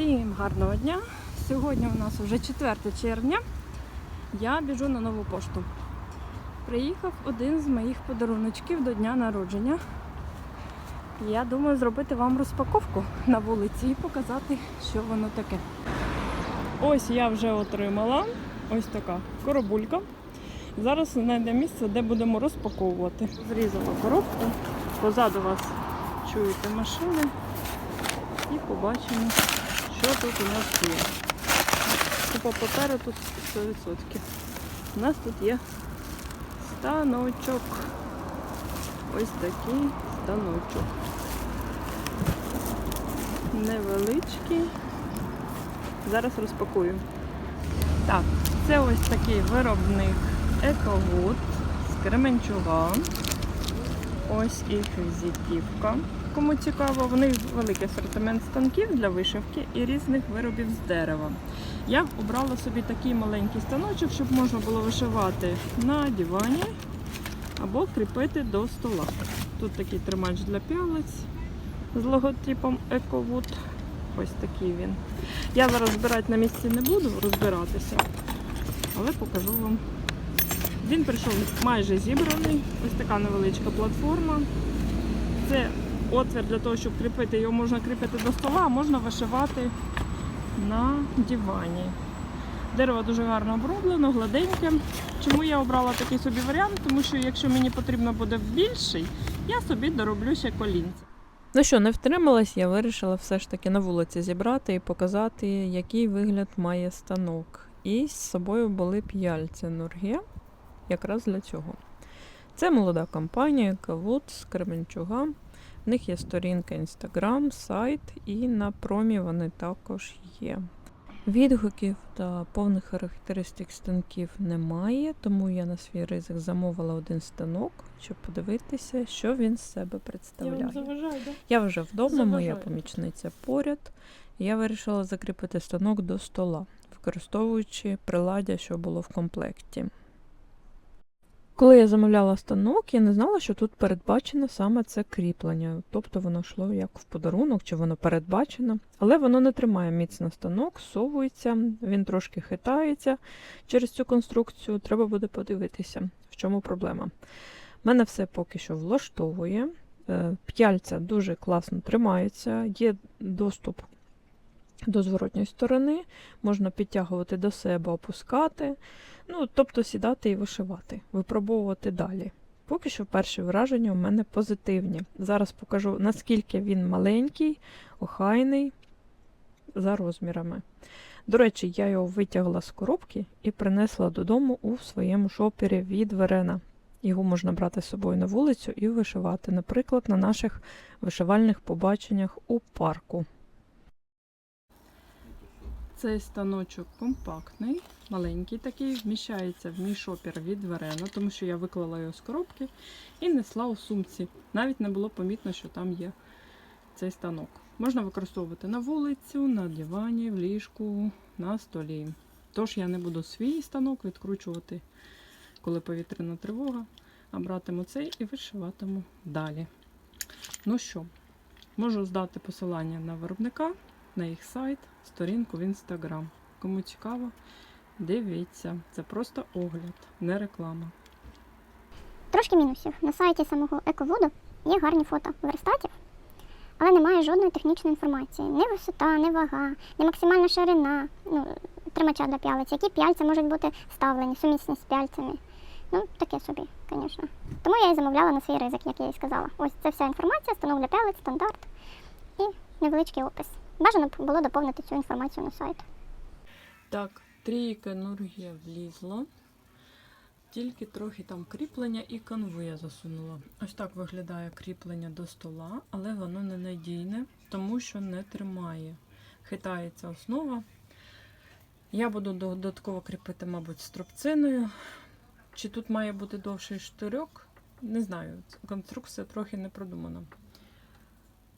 Всім гарного дня! Сьогодні у нас вже 4 червня. Я біжу на нову пошту. Приїхав один з моїх подаруночків до дня народження. Я думаю зробити вам розпаковку на вулиці і показати, що воно таке. Ось я вже отримала ось така коробулька. Зараз знайде місце, де будемо розпаковувати. Зрізала коробку. Позаду вас чуєте машини. І побачимо, що тут у нас є. Купа паперу тут 100%. У нас тут є станочок. Ось такий станочок. Невеличкий. Зараз розпакую. Так, це ось такий виробник Ековуд з Кременчуга. Ось їх візитівка. Кому цікаво, в них великий асортимент станків для вишивки і різних виробів з дерева. Я обрала собі такий маленький станочок, щоб можна було вишивати на дивані або кріпити до стола. Тут такий тримач для пялець з логотипом EcoWood. Ось такий він. Я зараз збирати на місці не буду, розбиратися, але покажу вам. Він прийшов майже зібраний. Ось така невеличка платформа. Це отвір для того, щоб кріпити. Його можна кріпити до стола, а можна вишивати на дивані. Дерево дуже гарно оброблено, гладеньке. Чому я обрала такий собі варіант? Тому що якщо мені потрібно буде більший, я собі дороблю ще колінце. Ну що, не втрималась, я вирішила все ж таки на вулиці зібрати і показати, який вигляд має станок. І з собою були п'яльці Нурге, якраз для цього. Це молода компанія Кавут з Кременчуга. В них є сторінка Instagram, сайт, і на промі вони також є. Відгуків та повних характеристик станків немає, тому я на свій ризик замовила один станок, щоб подивитися, що він з себе представляє. заважаю, так? Я вже вдома, моя помічниця поряд. Я вирішила закріпити станок до стола, використовуючи приладдя, що було в комплекті. Коли я замовляла станок, я не знала, що тут передбачено саме це кріплення. Тобто воно йшло як в подарунок, чи воно передбачено. Але воно не тримає міцно станок, совується, він трошки хитається через цю конструкцію. Треба буде подивитися, в чому проблема. Мене все поки що влаштовує. Е, П'яльця дуже класно тримаються, є доступ до зворотньої сторони, можна підтягувати до себе, опускати, ну, тобто сідати і вишивати, випробовувати далі. Поки що перші враження у мене позитивні. Зараз покажу, наскільки він маленький, охайний за розмірами. До речі, я його витягла з коробки і принесла додому у своєму шопері від Верена. Його можна брати з собою на вулицю і вишивати, наприклад, на наших вишивальних побаченнях у парку. Цей станочок компактний, маленький такий, вміщається в мій шопер від Верена, тому що я виклала його з коробки і несла у сумці. Навіть не було помітно, що там є цей станок. Можна використовувати на вулицю, на дивані, в ліжку, на столі. Тож я не буду свій станок відкручувати, коли повітряна тривога, а братиму цей і вишиватиму далі. Ну що, можу здати посилання на виробника на їх сайт, сторінку в інстаграм. Кому цікаво, дивіться. Це просто огляд, не реклама. Трошки мінусів. На сайті самого еководу є гарні фото верстатів, але немає жодної технічної інформації. Ні висота, ні вага, ні максимальна ширина ну, тримача для п'ялиць, які п'яльці можуть бути вставлені, сумісні з п'яльцями. Ну, таке собі, звісно. Тому я і замовляла на свій ризик, як я і сказала. Ось це вся інформація, станок для п'ялиць, стандарт і невеличкий опис. Бажано було доповнити цю інформацію на сайт. Так, трійка нургія влізла. Тільки трохи там кріплення і канву я засунула. Ось так виглядає кріплення до стола, але воно не надійне, тому що не тримає. Хитається основа. Я буду додатково кріпити, мабуть, стропциною. Чи тут має бути довший штирьок? Не знаю. Конструкція трохи не продумана.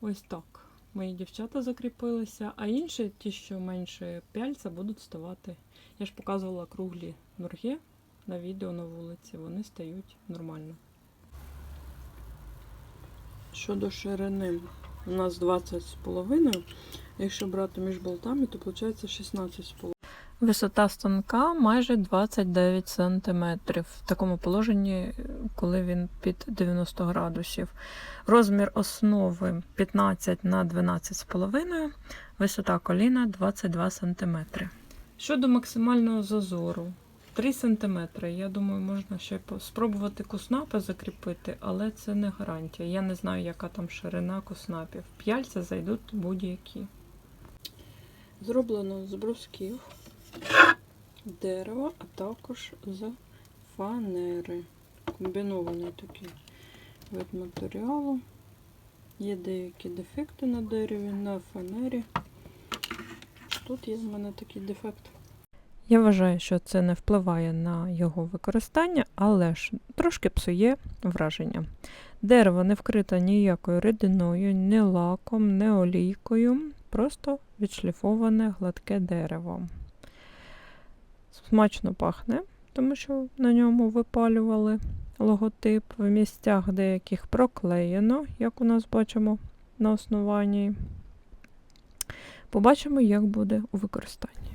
Ось так. Мої дівчата закріпилися, а інші, ті, що менше пяльця, будуть ставати. Я ж показувала круглі нурги на відео на вулиці. Вони стають нормально. Щодо ширини, у нас 20,5. Якщо брати між болтами, то виходить 16,5. Висота станка майже 29 см в такому положенні, коли він під 90 градусів. Розмір основи 15 на 12,5, висота коліна 22 см. Щодо максимального зазору 3 см. Я думаю, можна ще спробувати куснапи закріпити, але це не гарантія. Я не знаю, яка там ширина куснапів. П'яльця зайдуть будь-які. Зроблено з брусків, дерева, а також з фанери. Комбінований такий вид матеріалу. Є деякі дефекти на дереві, на фанері. Тут є в мене такий дефект. Я вважаю, що це не впливає на його використання, але ж трошки псує враження. Дерево не вкрите ніякою рідиною, ні лаком, ні олійкою, просто відшліфоване гладке дерево. Смачно пахне, тому що на ньому випалювали логотип. В місцях деяких проклеєно, як у нас бачимо на основанні. Побачимо, як буде у використанні.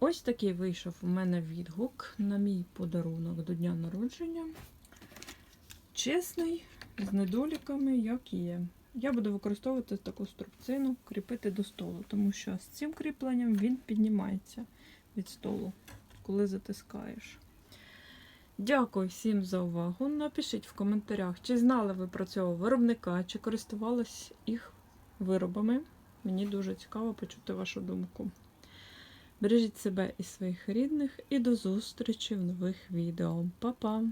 Ось такий вийшов у мене відгук на мій подарунок до дня народження. Чесний, з недоліками, як є. Я буду використовувати таку струбцину, кріпити до столу, тому що з цим кріпленням він піднімається від столу, коли затискаєш. Дякую всім за увагу. Напишіть в коментарях, чи знали ви про цього виробника, чи користувались їх виробами. Мені дуже цікаво почути вашу думку. Бережіть себе і своїх рідних і до зустрічі в нових відео. Па-па!